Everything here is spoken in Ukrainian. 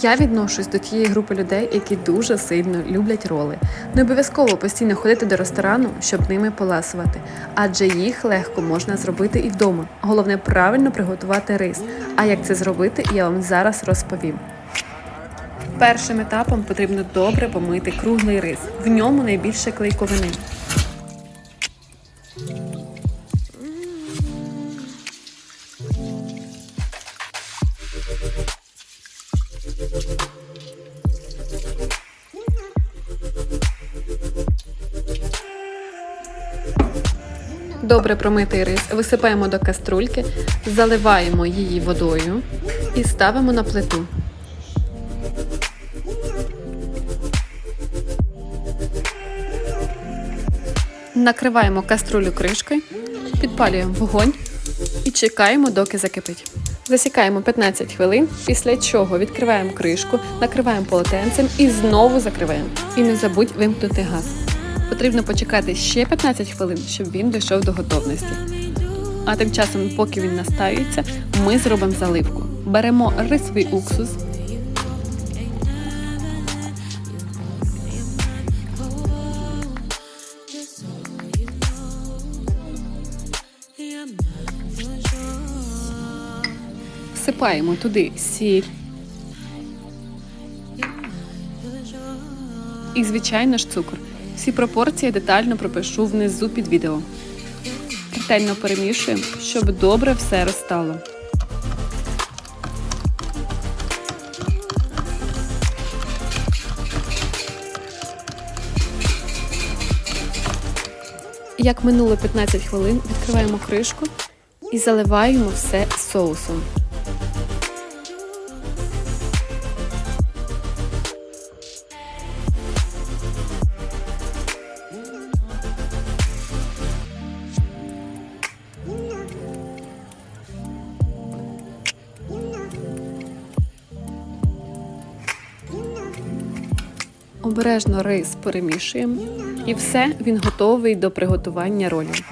Я відношусь до тієї групи людей, які дуже сильно люблять роли. Не обов'язково постійно ходити до ресторану, щоб ними поласувати, адже їх легко можна зробити і вдома. Головне правильно приготувати рис. А як це зробити, я вам зараз розповім. Першим етапом потрібно добре помити круглий рис. В ньому найбільше клейковини. Добре промитий рис висипаємо до каструльки, заливаємо її водою і ставимо на плиту. Накриваємо каструлю кришкою, підпалюємо вогонь і чекаємо, доки закипить. Засікаємо 15 хвилин, після чого відкриваємо кришку, накриваємо полотенцем і знову закриваємо. І не забудь вимкнути газ. Потрібно почекати ще 15 хвилин, щоб він дійшов до готовності. А тим часом, поки він настаюється, ми зробимо заливку. Беремо рисовий уксус, всипаємо туди сіль. І, звичайно ж, цукор. Всі пропорції детально пропишу внизу під відео. Ретельно перемішуємо, щоб добре все розстало. Як минуло 15 хвилин, відкриваємо кришку і заливаємо все соусом. Обережно рис перемішуємо. І все, він готовий до приготування ролів.